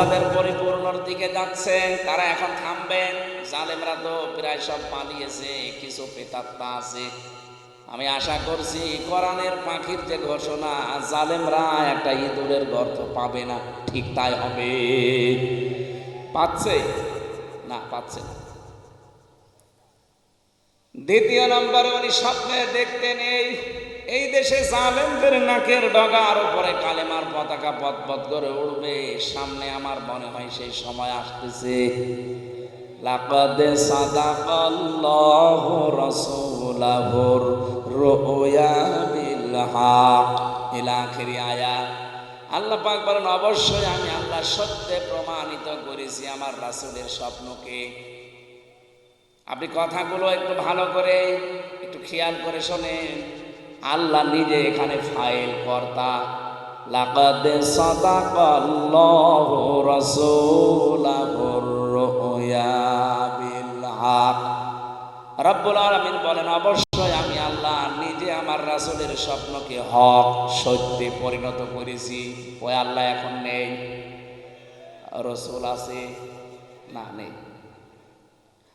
যাদের পরিপূর্ণর দিকে যাচ্ছে তারা এখন থামবেন। জালেমরা তো প্রায় সব পালিয়েছে, কিছু পেতাত্তা আছে। আমি আশা করছি কোরআনের পাখির যে ঘোষণা, জালেমরা একটা ইঁদুরের গর্ত পাবে না, ঠিক তাই হবে। পাচ্ছে? না পাচ্ছে না। দ্বিতীয় নম্বরে উনি স্বপ্নে দেখতেন এই এই দেশে জালেমদের নাকের ডগার উপরে কালেমার পতাকা পথ পথ করে উড়বে। সামনে আমার মনে হয় সেই সময় আসতেছে। লাকাদ সাদাকাল্লাহু রাসূলাহুর রুয়া বিল হক। ইলা আখিরি আল্লাহ পাক বলেন, অবশ্যই আমি আল্লাহ সত্যে প্রমাণিত করেছি আমার রাসূলের স্বপ্নকে। আপনি কথাগুলো একটু ভালো করে একটু খেয়াল করে শোনেন। আল্লাহ নিজে এখানে ফাইল কর্তা। লাকাদ সাদাকাল্লাহু রাসূলাহুর রুয়া বিল হক। রব্বুল আলামিন বলেন, অবশ্যই আমি আল্লাহ নিজে আমার রাসূলের স্বপ্নকে হক, সত্যে পরিণত করেছি। ওই আল্লাহ এখন নেই। রসুল আছে? না, নেই।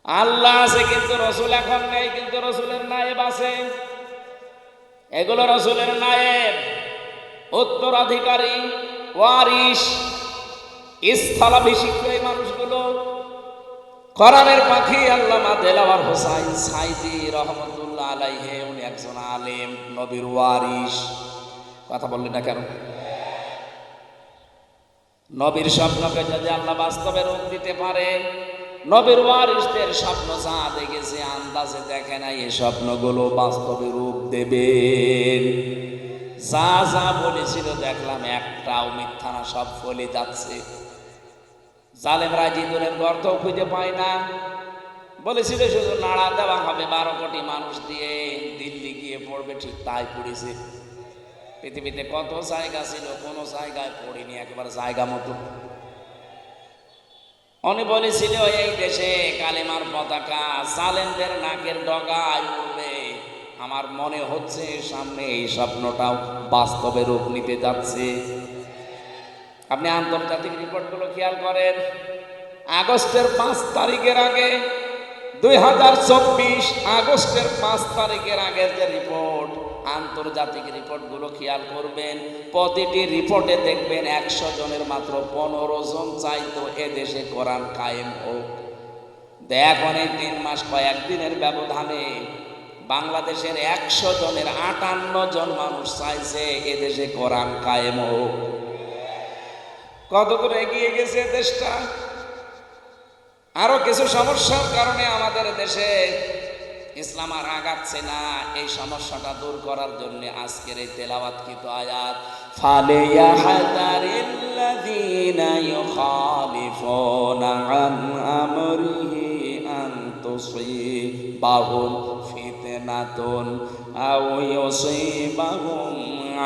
আল্লাহ আছে, কিন্তু রসুল এখন নেই, কিন্তু রসুলের নায়েব আছে। এগুলো রসুলের নায়েব, উত্তরাধিকারী ওয়ারিস স্থলাভিষিক্ত এই মানুষগুলো। কোরআনের পাখি আল্লামা দেলাওয়ার হোসাইন সাইদি রহমতুল্লাহ আলাইহে, উনি একজন আলেম, নবীর ওয়ারিস কথা বললেন না কেন? নবীর স্বপ্নকে যদি আল্লাহ বাস্তবে রূপ দিতে পারে নবীর ওয়ারিসদের স্বপ্ন যা দেখেছে, আন্দাজে দেখে না এই স্বপ্নগুলো বাস্তবে রূপ দেবেন যা যা বলেছিল দেখলাম, একটাও মিথ্যা না, সব ফলে যাচ্ছে। জালেমরা জিদুরের গর্ত খুঁজে পায় না। বলেছিল শুধু নাড়া দেওয়া হবে, বারো কোটি মানুষ দিয়ে দিল্লি গিয়ে পড়বে, ঠিক তাই পড়েছে। পৃথিবীতে কত জায়গা ছিল, কোনো জায়গায় পড়িনি, একেবারে জায়গা মতো। উনি বলেছিল, এই দেশে কালেমার পতাকা জালেমদের নাকের ডগায় উঠবে আমার মনে হচ্ছে সামনে এই স্বপ্নটাও বাস্তবে রূপ নিতে যাচ্ছে। আপনি আন্তর্জাতিক রিপোর্টগুলো খেয়াল করেন। আগস্টের পাঁচ তারিখের আগে, দুই হাজার চব্বিশ আগস্টের পাঁচ তারিখের আগের যে রিপোর্ট আন্তর্জাতিক রিপোর্টগুলো খেয়াল করবেন। প্রতিটি রিপোর্টে দেখবেন একশো জনের মাত্র পনেরো জন চাইতো এদেশে কোরআন কায়েম হোক। এখন এই তিন মাস কয়েকদিনের ব্যবধানে বাংলাদেশের একশো জনের আটান্ন জন মানুষ চাইছে এদেশে কোরআন কায়েম হোক। কত করে এগিয়ে গেছে দেশটা? আরও কিছু সমস্যার কারণে আমাদের দেশে ইসলাম আর আগাচ্ছে না। এই সমস্যাটা দূর করার জন্য আজকের এই তেলাওয়াতকৃত আয়াত, ফালে ইয়াহদারিল্লাযীনা ইউখালিফুনা আন আমরিহি আন তুসিবাহুম ফিতনাতুন আও ইউসিবাহুম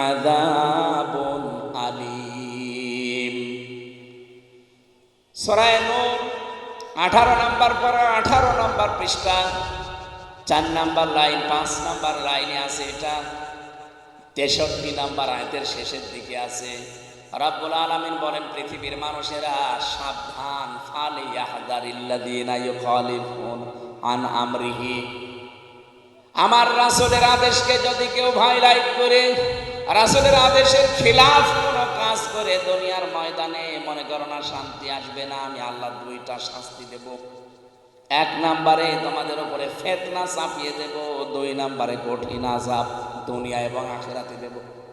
আযাবুন আলীম। সরায় নূর আঠারো নাম্বার পড়া আঠারো নাম্বার পৃষ্ঠা। চার নাম্বার লাইন, পাঁচ নাম্বার লাইনে আছে এটা। তেষট্টি নাম্বার আয়তের শেষের দিকে আছে। রাব্বুল আলামিন বলেন, পৃথিবীর মানুষেরা সাবধান, ফালে আন আমরিহি। আমার রাসূলের আদেশকে যদি কেউ ভাইলাইট করে, রাসূলের আদেশের খিলাফ কোনো কাজ করে, দুনিয়ার ময়দানে মনে করো না শান্তি আসবে না, আমি আল্লাহ দুইটা শাস্তি দেব। এক নাম্বারে তোমাদের উপরে ফেতনা চাপিয়ে দেব, দুই নাম্বারে কঠিন আজাব দুনিয়া এবং আখেরাতে দেব।